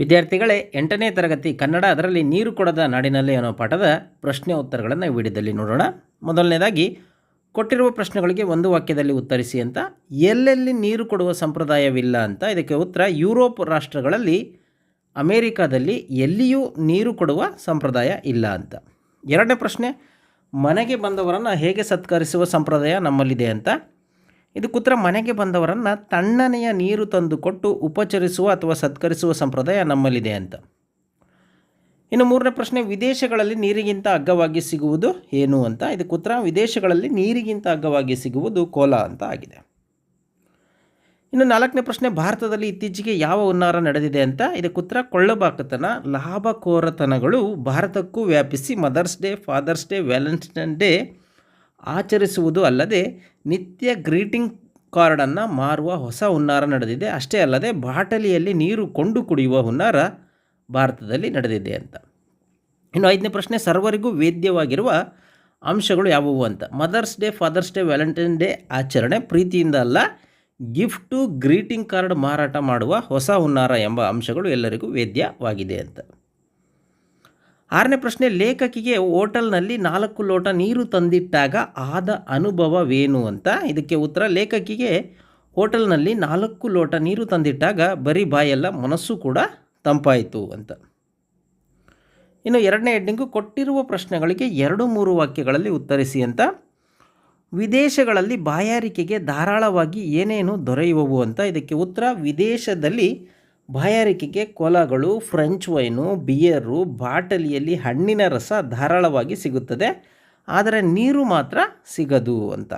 ವಿದ್ಯಾರ್ಥಿಗಳೇ, ಎಂಟನೇ ತರಗತಿ ಕನ್ನಡ ಅದರಲ್ಲಿ ನೀರು ಕೊಡದ ನಾಡಿನಲ್ಲಿ ಅನ್ನೋ ಪಾಠದ ಪ್ರಶ್ನೆ ಉತ್ತರಗಳನ್ನು ವಿಡಿಯೋದಲ್ಲಿ ನೋಡೋಣ. ಮೊದಲನೇದಾಗಿ, ಕೊಟ್ಟಿರುವ ಪ್ರಶ್ನೆಗಳಿಗೆ ಒಂದು ವಾಕ್ಯದಲ್ಲಿ ಉತ್ತರಿಸಿ ಅಂತ, ಎಲ್ಲೆಲ್ಲಿ ನೀರು ಕೊಡುವ ಸಂಪ್ರದಾಯವಿಲ್ಲ ಅಂತ. ಇದಕ್ಕೆ ಉತ್ತರ, ಯುರೋಪ್ ರಾಷ್ಟ್ರಗಳಲ್ಲಿ, ಅಮೇರಿಕಾದಲ್ಲಿ ಎಲ್ಲಿಯೂ ನೀರು ಕೊಡುವ ಸಂಪ್ರದಾಯ ಇಲ್ಲ ಅಂತ. ಎರಡನೇ ಪ್ರಶ್ನೆ, ಮನೆಗೆ ಬಂದವರನ್ನು ಹೇಗೆ ಸತ್ಕರಿಸುವ ಸಂಪ್ರದಾಯ ನಮ್ಮಲ್ಲಿದೆ ಅಂತ. ಇದಕ್ಕೆ ಉತ್ತರ ಮನೆಗೆ ಬಂದವರನ್ನು ತಣ್ಣನೆಯ ನೀರು ತಂದು ಕೊಟ್ಟು ಉಪಚರಿಸುವ ಅಥವಾ ಸತ್ಕರಿಸುವ ಸಂಪ್ರದಾಯ ನಮ್ಮಲ್ಲಿದೆ ಅಂತ. ಇನ್ನು ಮೂರನೇ ಪ್ರಶ್ನೆ, ವಿದೇಶಗಳಲ್ಲಿ ನೀರಿಗಿಂತ ಅಗ್ಗವಾಗಿ ಸಿಗುವುದು ಏನು ಅಂತ? ಇದಕ್ಕೆ ಉತ್ತರ, ವಿದೇಶಗಳಲ್ಲಿ ನೀರಿಗಿಂತ ಅಗ್ಗವಾಗಿ ಸಿಗುವುದು ಕೋಲ ಅಂತ ಆಗಿದೆ. ಇನ್ನು ನಾಲ್ಕನೇ ಪ್ರಶ್ನೆ, ಭಾರತದಲ್ಲಿ ಇತ್ತೀಚೆಗೆ ಯಾವ ಹುನ್ನಾರ ನಡೆದಿದೆ ಅಂತ? ಇದಕ್ಕೆ ಉತ್ತರ, ಕೊಳ್ಳಬಾಕತನ, ಲಾಭಕೋರತನಗಳು ಭಾರತಕ್ಕೂ ವ್ಯಾಪಿಸಿ Mother's Day, Father's Day, Valentine Day ಆಚರಿಸುವುದು ಅಲ್ಲದೆ ನಿತ್ಯ ಗ್ರೀಟಿಂಗ್ ಕಾರ್ಡನ್ನು ಮಾರುವ ಹೊಸ ಹುನ್ನಾರ ನಡೆದಿದೆ. ಅಷ್ಟೇ ಅಲ್ಲದೆ ಬಾಟಲಿಯಲ್ಲಿ ನೀರು ಕೊಂಡು ಕುಡಿಯುವ ಹುನ್ನಾರ ಭಾರತದಲ್ಲಿ ನಡೆದಿದೆ ಅಂತ. ಇನ್ನು ಐದನೇ ಪ್ರಶ್ನೆ, ಸರ್ವರಿಗೂ ವೇದ್ಯವಾಗಿರುವ ಅಂಶಗಳು ಯಾವುವು ಅಂತ. Mother's Day, Father's Day, Valentine Day ಆಚರಣೆ ಪ್ರೀತಿಯಿಂದ ಅಲ್ಲ, ಗಿಫ್ಟು, ಗ್ರೀಟಿಂಗ್ ಕಾರ್ಡ್ ಮಾರಾಟ ಮಾಡುವ ಹೊಸ ಹುನ್ನಾರ ಎಂಬ ಅಂಶಗಳು ಎಲ್ಲರಿಗೂ ವೇದ್ಯವಾಗಿದೆ ಅಂತ. ಆರನೇ ಪ್ರಶ್ನೆ, ಲೇಖಕಿಗೆ ಹೋಟೆಲ್ನಲ್ಲಿ ನಾಲ್ಕು ಲೋಟ ನೀರು ತಂದಿಟ್ಟಾಗ ಆದ ಅನುಭವವೇನು ಅಂತ? ಇದಕ್ಕೆ ಉತ್ತರ, ಲೇಖಕಿಗೆ ಹೋಟೆಲ್ನಲ್ಲಿ ನಾಲ್ಕು ಲೋಟ ನೀರು ತಂದಿಟ್ಟಾಗ ಬರೀ ಬಾಯೆಲ್ಲ ಮನಸ್ಸು ಕೂಡ ತಂಪಾಯಿತು ಅಂತ. ಇನ್ನು ಎರಡನೇ ಹೆಡ್ಡಿಂಗು, ಕೊಟ್ಟಿರುವ ಪ್ರಶ್ನೆಗಳಿಗೆ ಎರಡು ಮೂರು ವಾಕ್ಯಗಳಲ್ಲಿ ಉತ್ತರಿಸಿ ಅಂತ. ವಿದೇಶಗಳಲ್ಲಿ ಬಾಯಾರಿಕೆಗೆ ಧಾರಾಳವಾಗಿ ಏನೇನು ದೊರೆಯುವವು ಅಂತ ಇದಕ್ಕೆ ಉತ್ತರ, ವಿದೇಶದಲ್ಲಿ ಬಾಯಾರಿಕೆಗೆ ಕೊಲಗಳು, ಫ್ರೆಂಚ್ ವೈನು, ಬಿಯರು, ಬಾಟಲಿಯಲ್ಲಿ ಹಣ್ಣಿನ ರಸ ಧಾರಾಳವಾಗಿ ಸಿಗುತ್ತದೆ. ಆದರೆ ನೀರು ಮಾತ್ರ ಸಿಗದು ಅಂತ.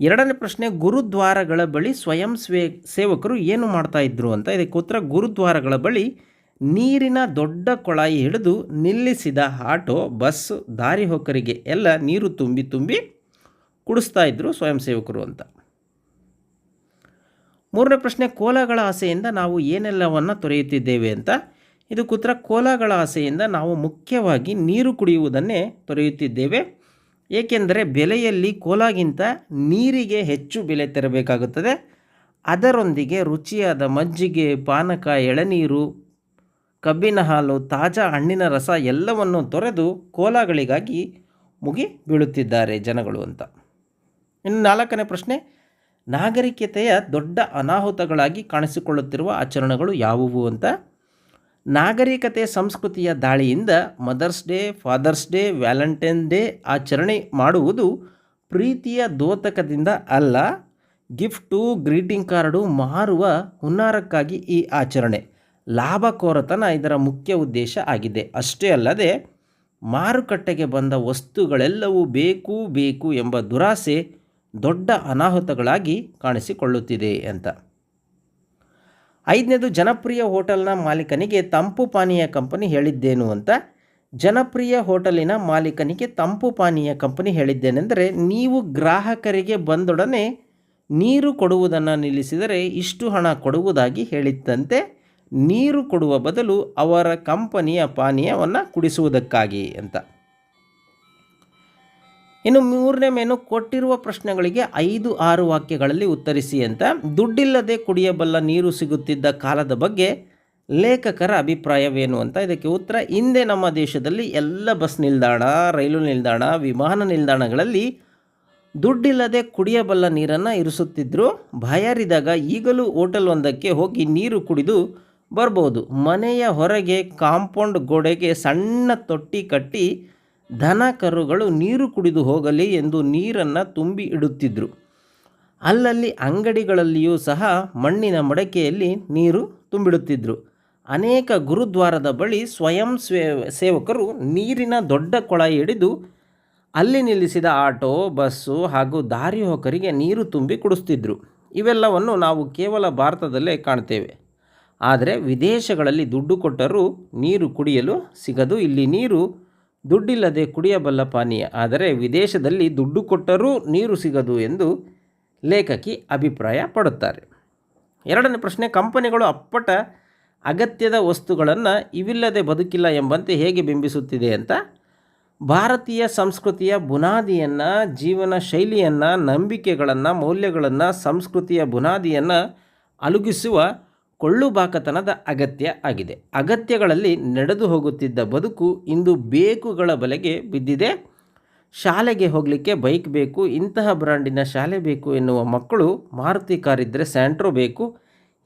ಎರಡನೇ ಪ್ರಶ್ನೆ, ಗುರುದ್ವಾರಗಳ ಬಳಿ ಸ್ವಯಂ ಸ್ವೇ, ಸೇವಕರು ಏನು ಮಾಡ್ತಾ ಇದ್ರು ಅಂತ. ಇದಕ್ಕೆ ಉತ್ತರ, ಗುರುದ್ವಾರಗಳ ಬಳಿ ನೀರಿನ ದೊಡ್ಡ ಕೊಳಾಯಿ ಹಿಡಿದು ನಿಲ್ಲಿಸಿದ ಆಟೋ, ಬಸ್, ದಾರಿ ಹೋಕರಿಗೆ ಎಲ್ಲ ನೀರು ತುಂಬಿ ತುಂಬಿ ಕುಡಿಸ್ತಾ ಇದ್ದರು ಸ್ವಯಂ ಸೇವಕರು ಅಂತ. ಮೂರನೇ ಪ್ರಶ್ನೆ, ಕೋಲಗಳ ಆಸೆಯಿಂದ ನಾವು ಏನೆಲ್ಲವನ್ನು ತೊರೆಯುತ್ತಿದ್ದೇವೆ ಅಂತ. ಇದು ಕುತ್ರ ಕೋಲಗಳ ಆಸೆಯಿಂದ ನಾವು ಮುಖ್ಯವಾಗಿ ನೀರು ಕುಡಿಯುವುದನ್ನೇ ತೊರೆಯುತ್ತಿದ್ದೇವೆ. ಏಕೆಂದರೆ ಬೆಲೆಯಲ್ಲಿ ಕೋಲಾಗಿಂತ ನೀರಿಗೆ ಹೆಚ್ಚು ಬೆಲೆ ತೆರಬೇಕಾಗುತ್ತದೆ. ಅದರೊಂದಿಗೆ ರುಚಿಯಾದ ಮಜ್ಜಿಗೆ, ಪಾನಕ, ಎಳನೀರು, ಕಬ್ಬಿನ ಹಾಲು, ತಾಜಾ ಹಣ್ಣಿನ ರಸ ಎಲ್ಲವನ್ನು ತೊರೆದು ಕೋಲಾಗಳಿಗಾಗಿ ಮುಗಿ ಬೀಳುತ್ತಿದ್ದಾರೆ ಜನಗಳು ಅಂತ. ಇನ್ನು ನಾಲ್ಕನೇ ಪ್ರಶ್ನೆ ನಾಗರಿಕತೆಯ ದೊಡ್ಡ ಅನಾಹುತಗಳಾಗಿ ಕಾಣಿಸಿಕೊಳ್ಳುತ್ತಿರುವ ಆಚರಣೆಗಳು ಯಾವುವು ಅಂತ? ನಾಗರಿಕತೆ ಸಂಸ್ಕೃತಿಯ ದಾಳಿಯಿಂದ Mother's Day, Father's Day, Valentine Day ಆಚರಣೆ ಮಾಡುವುದು ಪ್ರೀತಿಯ ದೋತಕದಿಂದ ಅಲ್ಲ, ಗಿಫ್ಟು, ಗ್ರೀಟಿಂಗ್ ಕಾರ್ಡು ಮಾರುವ ಹುನ್ನಾರಕ್ಕಾಗಿ ಈ ಆಚರಣೆ. ಲಾಭಕೋರತನ ಇದರ ಮುಖ್ಯ ಉದ್ದೇಶ ಆಗಿದೆ. ಅಷ್ಟೇ ಅಲ್ಲದೆ, ಮಾರುಕಟ್ಟೆಗೆ ಬಂದ ವಸ್ತುಗಳೆಲ್ಲವೂ ಬೇಕು ಬೇಕು ಎಂಬ ದುರಾಸೆ ದೊಡ್ಡ ಅನಾಹುತಗಳಾಗಿ ಕಾಣಿಸಿಕೊಳ್ಳುತ್ತಿದೆ ಅಂತ. ಐದನೇದು ಜನಪ್ರಿಯ ಹೋಟೆಲ್ನ ಮಾಲೀಕನಿಗೆ ತಂಪು ಪಾನೀಯ ಕಂಪನಿ ಹೇಳಿದ್ದೇನು ಅಂತ. ಜನಪ್ರಿಯ ಹೋಟೆಲಿನ ಮಾಲೀಕನಿಗೆ ತಂಪು ಪಾನೀಯ ಕಂಪನಿ ಹೇಳಿದ್ದೇನೆಂದರೆ, ನೀವು ಗ್ರಾಹಕರಿಗೆ ಬಂದೊಡನೆ ನೀರು ಕೊಡುವುದನ್ನು ನಿಲ್ಲಿಸಿದರೆ ಇಷ್ಟು ಹಣ ಕೊಡುವುದಾಗಿ ಹೇಳಿದ್ದಂತೆ ನೀರು ಕೊಡುವ ಬದಲು ಅವರ ಕಂಪನಿಯ ಪಾನೀಯವನ್ನು ಕುಡಿಸುವುದಕ್ಕಾಗಿ ಅಂತ. ಇನ್ನು ಮೂರನೇ ಮೇನು ಕೊಟ್ಟಿರುವ ಪ್ರಶ್ನೆಗಳಿಗೆ ಐದು ಆರು ವಾಕ್ಯಗಳಲ್ಲಿ ಉತ್ತರಿಸಿ ಅಂತ. ದುಡ್ಡಿಲ್ಲದೆ ಕುಡಿಯಬಲ್ಲ ನೀರು ಸಿಗುತ್ತಿದ್ದ ಕಾಲದ ಬಗ್ಗೆ ಲೇಖಕರ ಅಭಿಪ್ರಾಯವೇನು ಅಂತ ಇದಕ್ಕೆ ಉತ್ತರ. ಹಿಂದೆ ನಮ್ಮ ದೇಶದಲ್ಲಿ ಎಲ್ಲ ಬಸ್ ನಿಲ್ದಾಣ, ರೈಲು ನಿಲ್ದಾಣ, ವಿಮಾನ ನಿಲ್ದಾಣಗಳಲ್ಲಿ ದುಡ್ಡಿಲ್ಲದೆ ಕುಡಿಯಬಲ್ಲ ನೀರನ್ನು ಇರಿಸುತ್ತಿದ್ದರು ಬಾಯಾರಿದಾಗ ಈಗಲೂ ಹೋಟೆಲ್ ಒಂದಕ್ಕೆ ಹೋಗಿ ನೀರು ಕುಡಿದು ಬರ್ಬೋದು. ಮನೆಯ ಹೊರಗೆ ಕಾಂಪೌಂಡ್ ಗೋಡೆಗೆ ಸಣ್ಣ ತೊಟ್ಟಿ ಕಟ್ಟಿ ದನ ಕರುಗಳು ನೀರು ಕುಡಿದು ಹೋಗಲಿ ಎಂದು ನೀರನ್ನು ತುಂಬಿ ಇಡುತ್ತಿದ್ದರು ಅಲ್ಲಲ್ಲಿ ಅಂಗಡಿಗಳಲ್ಲಿಯೂ ಸಹ ಮಣ್ಣಿನ ಮಡಕೆಯಲ್ಲಿ ನೀರು ತುಂಬಿಡುತ್ತಿದ್ದರು ಅನೇಕ ಗುರುದ್ವಾರದ ಬಳಿ ಸ್ವಯಂ ಸ್ವೇ, ಸೇವಕರು ನೀರಿನ ದೊಡ್ಡ ಕೊಳ ಹಿಡಿದು ಅಲ್ಲಿ ನಿಲ್ಲಿಸಿದ ಆಟೋ, ಬಸ್ಸು ಹಾಗೂ ದಾರಿ ಹೋಕರಿಗೆ ನೀರು ತುಂಬಿ ಕುಡಿಸ್ತಿದ್ರು. ಇವೆಲ್ಲವನ್ನು ನಾವು ಕೇವಲ ಭಾರತದಲ್ಲೇ ಕಾಣ್ತೇವೆ. ಆದರೆ ವಿದೇಶಗಳಲ್ಲಿ ದುಡ್ಡು ಕೊಟ್ಟರೂ ನೀರು ಕುಡಿಯಲು ಸಿಗದು ಇಲ್ಲಿ ನೀರು ದುಡ್ಡಿಲ್ಲದೆ ಕುಡಿಯಬಲ್ಲ ಪಾನೀಯ. ಆದರೆ ವಿದೇಶದಲ್ಲಿ ದುಡ್ಡು ಕೊಟ್ಟರೂ ನೀರು ಸಿಗದು ಎಂದು ಲೇಖಕಿ ಅಭಿಪ್ರಾಯ ಪಡುತ್ತಾರೆ. ಎರಡನೇ ಪ್ರಶ್ನೆ, ಕಂಪನಿಗಳು ಅಪ್ಪಟ ಅಗತ್ಯದ ವಸ್ತುಗಳನ್ನು ಇವಿಲ್ಲದೆ ಬದುಕಿಲ್ಲ ಎಂಬಂತೆ ಹೇಗೆ ಬಿಂಬಿಸುತ್ತಿದೆ ಅಂತ? ಭಾರತೀಯ ಸಂಸ್ಕೃತಿಯ ಬುನಾದಿಯನ್ನು, ಜೀವನ ಶೈಲಿಯನ್ನು, ನಂಬಿಕೆಗಳನ್ನು, ಮೌಲ್ಯಗಳನ್ನು, ಸಂಸ್ಕೃತಿಯ ಬುನಾದಿಯನ್ನು ಅಲುಗಿಸುವ ಕೊಳ್ಳುಬಾಕತನದ ಅಗತ್ಯ ಆಗಿದೆ. ಅಗತ್ಯಗಳಲ್ಲಿ ನಡೆದು ಹೋಗುತ್ತಿದ್ದ ಬದುಕು ಇಂದು ಬೇಕುಗಳ ಬಲೆಗೆ ಬಿದ್ದಿದೆ. ಶಾಲೆಗೆ ಹೋಗಲಿಕ್ಕೆ ಬೈಕ್ ಬೇಕು, ಇಂತಹ ಬ್ರ್ಯಾಂಡಿನ ಶಾಲೆ ಬೇಕು ಎನ್ನುವ ಮಕ್ಕಳು ಮಾರುತಿ ಕಾರ್ ಇದ್ದರೆ ಸ್ಯಾಂಟ್ರೋ ಬೇಕು.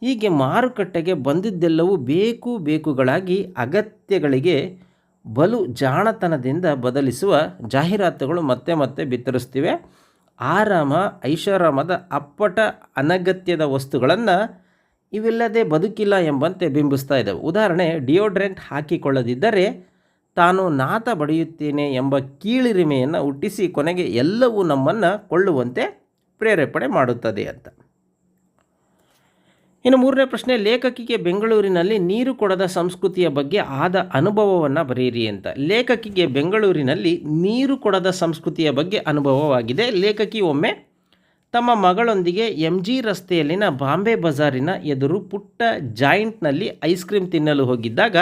ಹೀಗೆ ಮಾರುಕಟ್ಟೆಗೆ ಬಂದಿದ್ದೆಲ್ಲವೂ ಬೇಕು ಬೇಕುಗಳಾಗಿ ಅಗತ್ಯಗಳಿಗೆ ಬಲು ಜಾಣತನದಿಂದ ಬದಲಿಸುವ ಜಾಹೀರಾತುಗಳು ಮತ್ತೆ ಮತ್ತೆ ಬಿತ್ತರಿಸ್ತಿವೆ. ಆರಾಮ, ಐಷಾರಾಮದ ಅಪ್ಪಟ ಅನಗತ್ಯದ ವಸ್ತುಗಳನ್ನು ಇವಿಲ್ಲದೆ ಬದುಕಿಲ್ಲ ಎಂಬಂತೆ ಬಿಂಬಿಸ್ತಾ ಇದ್ದವು. ಉದಾಹರಣೆ, ಡಿಯೋಡ್ರೆಂಟ್ ಹಾಕಿಕೊಳ್ಳದಿದ್ದರೆ ತಾನು ನಾತ ಬಡಿಯುತ್ತೇನೆ ಎಂಬ ಕೀಳಿರಿಮೆಯನ್ನು ಹುಟ್ಟಿಸಿ ಕೊನೆಗೆ ಎಲ್ಲವೂ ನಮ್ಮನ್ನು ಕೊಳ್ಳುವಂತೆ ಪ್ರೇರೇಪಣೆ ಮಾಡುತ್ತದೆ ಅಂತ. ಇನ್ನು ಮೂರನೇ ಪ್ರಶ್ನೆ, ಲೇಖಕಿಗೆ ಬೆಂಗಳೂರಿನಲ್ಲಿ ನೀರು ಕೊಡದ ಸಂಸ್ಕೃತಿಯ ಬಗ್ಗೆ ಆದ ಅನುಭವವನ್ನು ಬರೆಯಿರಿ ಅಂತ. ಲೇಖಕಿಗೆ ಬೆಂಗಳೂರಿನಲ್ಲಿ ನೀರು ಕೊಡದ ಸಂಸ್ಕೃತಿಯ ಬಗ್ಗೆ ಅನುಭವವಾಗಿದೆ. ಲೇಖಕಿ ಒಮ್ಮೆ ತಮ್ಮ ಮಗಳೊಂದಿಗೆ ಎಂ ಜಿ ರಸ್ತೆಯಲ್ಲಿನ ಬಾಂಬೆ ಬಜಾರಿನ ಎದುರು ಪುಟ್ಟ ಜಾಯಿಂಟ್ನಲ್ಲಿ ಐಸ್ ಕ್ರೀಮ್ ತಿನ್ನಲು ಹೋಗಿದ್ದಾಗ,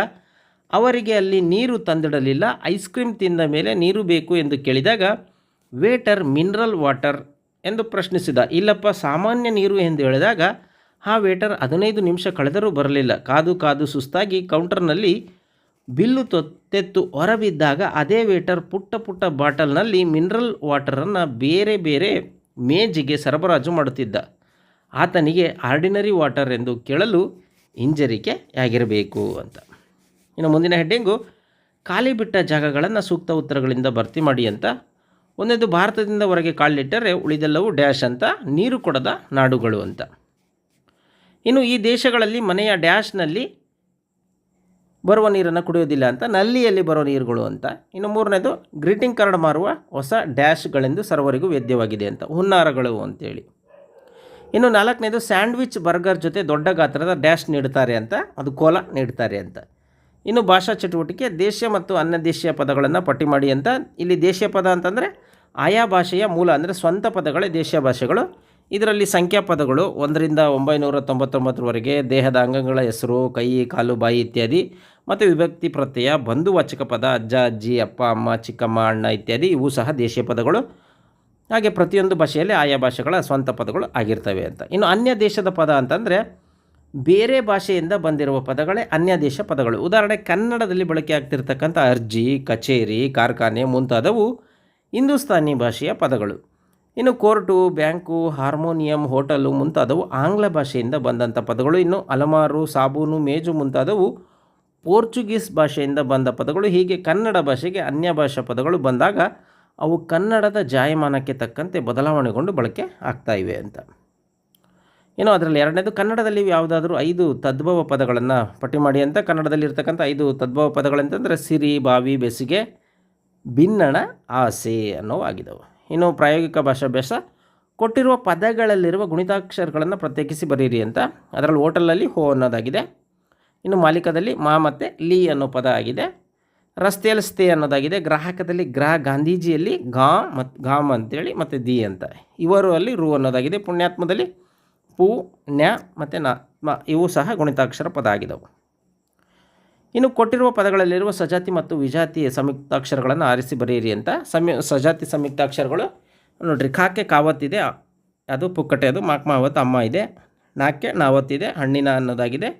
ಅವರಿಗೆ ಅಲ್ಲಿ ನೀರು ತಂದಿಡಲಿಲ್ಲ. ಐಸ್ ಕ್ರೀಮ್ ತಿಂದ ಮೇಲೆ ನೀರು ಬೇಕು ಎಂದು ಕೇಳಿದಾಗ, ವೇಟರ್, ಮಿನರಲ್ ವಾಟರ್ ಎಂದು ಪ್ರಶ್ನಿಸಿದ. ಇಲ್ಲಪ್ಪ, ಸಾಮಾನ್ಯ ನೀರು ಎಂದು ಹೇಳಿದಾಗ ಆ ವೇಟರ್, ಹದಿನೈದು ನಿಮಿಷ ಕಳೆದರೂ ಬರಲಿಲ್ಲ. ಕಾದು ಕಾದು ಸುಸ್ತಾಗಿ ಕೌಂಟರ್ನಲ್ಲಿ ಬಿಲ್ಲು ತೊತ್ತೆತ್ತು. ಹೊರಬಿದ್ದಾಗ ಅದೇ ವೇಟರ್ ಪುಟ್ಟ ಪುಟ್ಟ ಬಾಟಲ್ನಲ್ಲಿ ಮಿನರಲ್ ವಾಟರನ್ನು ಬೇರೆ ಬೇರೆ ಮೇಜಿಗೆ ಸರಬರಾಜು ಮಾಡುತ್ತಿದ್ದ. ಆತನಿಗೆ ಆರ್ಡಿನರಿ ವಾಟರ್ ಎಂದು ಕೇಳಲು ಹಿಂಜರಿಕೆಯಾಗಿರಬೇಕು ಅಂತ. ಇನ್ನು ಮುಂದಿನ ಹೆಡ್ಡಿಂಗು, ಖಾಲಿ ಬಿಟ್ಟ ಜಾಗಗಳನ್ನು ಸೂಕ್ತ ಉತ್ತರಗಳಿಂದ ಭರ್ತಿ ಮಾಡಿ ಅಂತ. ಒಂದೊಂದು ಭಾರತದಿಂದ ಹೊರಗೆ ಕಾಲಿಟ್ಟರೆ ಉಳಿದೆಲ್ಲವೂ ಡ್ಯಾಶ್ ಅಂತ, ನೀರು ಕೊಡದ ನಾಡುಗಳು ಅಂತ. ಇನ್ನು ಈ ದೇಶಗಳಲ್ಲಿ ಮನೆಯ ಡ್ಯಾಶ್ನಲ್ಲಿ ಬರುವ ನೀರನ್ನು ಕುಡಿಯೋದಿಲ್ಲ ಅಂತ, ನಲ್ಲಿಯಲ್ಲಿ ಬರುವ ನೀರುಗಳು ಅಂತ. ಇನ್ನು ಮೂರನೇದು, ಗ್ರೀಟಿಂಗ್ ಕಾರ್ಡ್ ಮಾರುವ ಹೊಸ ಡ್ಯಾಶ್ಗಳೆಂದು ಸರ್ವರಿಗೂ ವೇದ್ಯವಾಗಿದೆ ಅಂತ, ಹುನ್ನಾರಗಳು ಅಂತೇಳಿ. ಇನ್ನು ನಾಲ್ಕನೇದು, ಸ್ಯಾಂಡ್ವಿಚ್ ಬರ್ಗರ್ ಜೊತೆ ದೊಡ್ಡ ಗಾತ್ರದ ಡ್ಯಾಶ್ ನೀಡುತ್ತಾರೆ ಅಂತ, ಅದು ಕೋಲ ನೀಡ್ತಾರೆ ಅಂತ. ಇನ್ನು ಭಾಷಾ ಚಟುವಟಿಕೆ ದೇಶ ಮತ್ತು ಅನ್ಯ ದೇಶೀಯ ಪದಗಳನ್ನು ಪಟ್ಟಿ ಮಾಡಿ ಅಂತ. ಇಲ್ಲಿ ದೇಶೀಯ ಪದ ಅಂತಂದರೆ ಆಯಾ ಭಾಷೆಯ ಮೂಲ ಅಂದರೆ ಸ್ವಂತ ಪದಗಳೇ ದೇಶೀಯ ಭಾಷೆಗಳು. ಇದರಲ್ಲಿ ಸಂಖ್ಯಾ ಪದಗಳು ಒಂದರಿಂದ ಒಂಬೈನೂರ ತೊಂಬತ್ತೊಂಬತ್ತರವರೆಗೆ ದೇಹದ ಅಂಗಗಳ ಹೆಸರು, ಕೈ, ಕಾಲು, ಬಾಯಿ ಇತ್ಯಾದಿ ಮತ್ತು ವಿಭಕ್ತಿ ಪ್ರತ್ಯಯ ಬಂಧುವಾಚಕ ಪದ, ಅಜ್ಜ, ಅಜ್ಜಿ, ಅಪ್ಪ, ಅಮ್ಮ, ಚಿಕ್ಕಮ್ಮ, ಅಣ್ಣ ಇತ್ಯಾದಿ ಇವು ಸಹ ದೇಶೀಯ ಪದಗಳು. ಹಾಗೆ ಪ್ರತಿಯೊಂದು ಭಾಷೆಯಲ್ಲಿ ಆಯಾ ಭಾಷೆಗಳ ಸ್ವಂತ ಪದಗಳು ಆಗಿರ್ತವೆ ಅಂತ. ಇನ್ನು ಅನ್ಯ ದೇಶದ ಪದ ಅಂತಂದರೆ ಬೇರೆ ಭಾಷೆಯಿಂದ ಬಂದಿರುವ ಪದಗಳೇ ಅನ್ಯ ದೇಶ ಪದಗಳು. ಉದಾಹರಣೆ, ಕನ್ನಡದಲ್ಲಿ ಬಳಕೆ ಆಗ್ತಿರ್ತಕ್ಕಂಥ ಅರ್ಜಿ, ಕಚೇರಿ, ಕಾರ್ಖಾನೆ ಮುಂತಾದವು ಹಿಂದೂಸ್ತಾನಿ ಭಾಷೆಯ ಪದಗಳು. ಇನ್ನು ಕೋರ್ಟು, ಬ್ಯಾಂಕು, ಹಾರ್ಮೋನಿಯಂ ಹೋಟಲು ಮುಂತಾದವು ಆಂಗ್ಲ ಭಾಷೆಯಿಂದ ಬಂದಂಥ ಪದಗಳು. ಇನ್ನು ಅಲಮಾರು, ಸಾಬೂನು, ಮೇಜು ಮುಂತಾದವು ಪೋರ್ಚುಗೀಸ್ ಭಾಷೆಯಿಂದ ಬಂದ ಪದಗಳು. ಹೀಗೆ ಕನ್ನಡ ಭಾಷೆಗೆ ಅನ್ಯ ಭಾಷಾ ಪದಗಳು ಬಂದಾಗ ಅವು ಕನ್ನಡದ ಜಾಯಮಾನಕ್ಕೆ ತಕ್ಕಂತೆ ಬದಲಾವಣೆಗೊಂಡು ಬಳಕೆ ಆಗ್ತಾ ಇವೆ ಅಂತ. ಇನ್ನು ಅದರಲ್ಲಿ ಎರಡನೇದು, ಕನ್ನಡದಲ್ಲಿ ಯಾವುದಾದ್ರೂ ಐದು ತದ್ಭವ ಪದಗಳನ್ನು ಪಟ್ಟಿ ಮಾಡಿ ಅಂತ. ಕನ್ನಡದಲ್ಲಿ ಇರ್ತಕ್ಕಂಥ ಐದು ತದ್ಭವ ಪದಗಳಂತಂದರೆ ಸಿರಿ, ಬಾವಿ, ಬೆಸಿಗೆ ಭಿನ್ನಣ ಆಸೆ ಅನ್ನೋ ಆಗಿದವು. ಇನ್ನು ಪ್ರಾಯೋಗಿಕ ಭಾಷಾಭ್ಯಾಸ ಕೊಟ್ಟಿರುವ ಪದಗಳಲ್ಲಿರುವ ಗುಣಿತಾಕ್ಷರಗಳನ್ನು ಪ್ರತ್ಯೇಕಿಸಿ ಬರೀರಿ ಅಂತ. ಅದರಲ್ಲಿ ಹೋಟೆಲಲ್ಲಿ ಹೋ ಅನ್ನೋದಾಗಿದೆ. ಇನ್ನು ಮಾಲೀಕದಲ್ಲಿ ಮಾ ಮತ್ತು ಲೀ ಅನ್ನೋ ಪದ ಆಗಿದೆ. ರಸ್ತೆಯಲ್ಲಿ ಸ್ತೆ ಅನ್ನೋದಾಗಿದೆ. ಗ್ರಾಹಕದಲ್ಲಿ ಗ್ರಹ ಗಾಂಧೀಜಿಯಲ್ಲಿ ಗಾ ಮತ್ತು ಗಾಮ್ ಅಂತೇಳಿ ಮತ್ತು ದಿ ಅಂತ. ಇವರು ಅಲ್ಲಿ ರು ಅನ್ನೋದಾಗಿದೆ. ಪುಣ್ಯಾತ್ಮದಲ್ಲಿ ಪು ನ್ಯ ಮತ್ತು ನ ಮ ಇವು ಸಹ ಗುಣಿತಾಕ್ಷರ ಪದ ಆಗಿದವು. ಇನ್ನು ಕೊಟ್ಟಿರುವ ಪದಗಳಲ್ಲಿರುವ ಸಜಾತಿ ಮತ್ತು ವಿಜಾತಿ ಸಂಯುಕ್ತಾಕ್ಷರಗಳನ್ನು ಆರಿಸಿ ಬರೆಯಿರಿ ಅಂತ. ಸಂಯು, ಸಜಾತಿ ಸಂಯುಕ್ತಾಕ್ಷರಗಳು ನೋಡಿರಿ ಕಾಕೆ ಕಾವತ್ತಿದೆ ಅದು ಪುಕ್ಕಟೆ ಅದು ಮಾಕ್ ಮಾವತ್ ಅಮ್ಮ ಇದೆ. ನಾಕೆ ನಾವತ್ತಿದೆ ಹಣ್ಣಿನ ಅನ್ನೋದಾಗಿದೆ.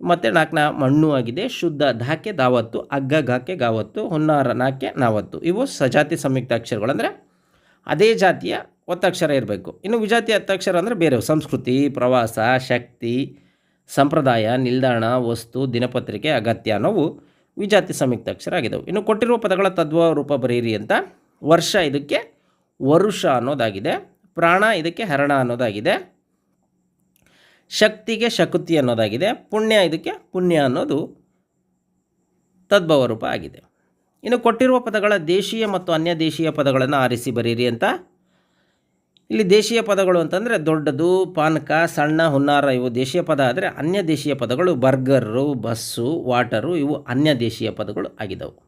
ಮತ್ತು ನಾಲ್ಕನ ಮಣ್ಣು ಆಗಿದೆ. ಶುದ್ಧ ಧಾಕೆ ದಾವತ್ತು, ಅಗ್ಗ ಗಾಕೆ ಗಾವತ್ತು, ಹೊನ್ನಾರ ನಾಕೆ ನಾವತ್ತು. ಇವು ಸಜಾತಿ ಸಂಯುಕ್ತಾಕ್ಷರಗಳು ಅಂದರೆ ಅದೇ ಜಾತಿಯ ಒತ್ತಕ್ಷರ ಇರಬೇಕು. ಇನ್ನು ವಿಜಾತಿ ಒತ್ತಕ್ಷರ ಅಂದರೆ ಬೇರೆ ಸಂಸ್ಕೃತಿ, ಪ್ರವಾಸ, ಶಕ್ತಿ ಸಂಪ್ರದಾಯ, ನಿಲ್ದಾಣ, ವಸ್ತು, ದಿನಪತ್ರಿಕೆ, ಅಗತ್ಯ ಅನ್ನೋವು ವಿಜಾತಿ ಸಂಯುಕ್ತಾಕ್ಷರ ಆಗಿದವು ಇನ್ನು ಕೊಟ್ಟಿರುವ ಪದಗಳ ತದ್ವ ರೂಪ ಬರೀರಿ ಅಂತ. ವರ್ಷ ಇದಕ್ಕೆ ವರುಷ ಅನ್ನೋದಾಗಿದೆ. ಪ್ರಾಣ ಇದಕ್ಕೆ ಹರಣ ಅನ್ನೋದಾಗಿದೆ. ಶಕ್ತಿಗೆ ಶಕುತಿ ಅನ್ನೋದಾಗಿದೆ. ಪುಣ್ಯ ಇದಕ್ಕೆ ಪುಣ್ಯ ಅನ್ನೋದು ತದ್ಭವ ರೂಪ ಆಗಿದೆ. ಇನ್ನು ಕೊಟ್ಟಿರುವ ಪದಗಳ ದೇಶೀಯ ಮತ್ತು ಅನ್ಯ ದೇಶೀಯ ಪದಗಳನ್ನು ಆರಿಸಿ ಬರೀರಿ ಅಂತ. ಇಲ್ಲಿ ದೇಶೀಯ ಪದಗಳು ಅಂತಂದರೆ ದೊಡ್ಡದು, ಪಾನಕ, ಸಣ್ಣ, ಹುನ್ನಾರ ಇವು ದೇಶೀಯ ಪದ ಆದರೆ ಅನ್ಯ ದೇಶೀಯ ಪದಗಳು ಬರ್ಗರು, ಬಸ್ಸು, ವಾಟರು ಇವು ಅನ್ಯ ದೇಶೀಯ ಪದಗಳು ಆಗಿದ್ದವು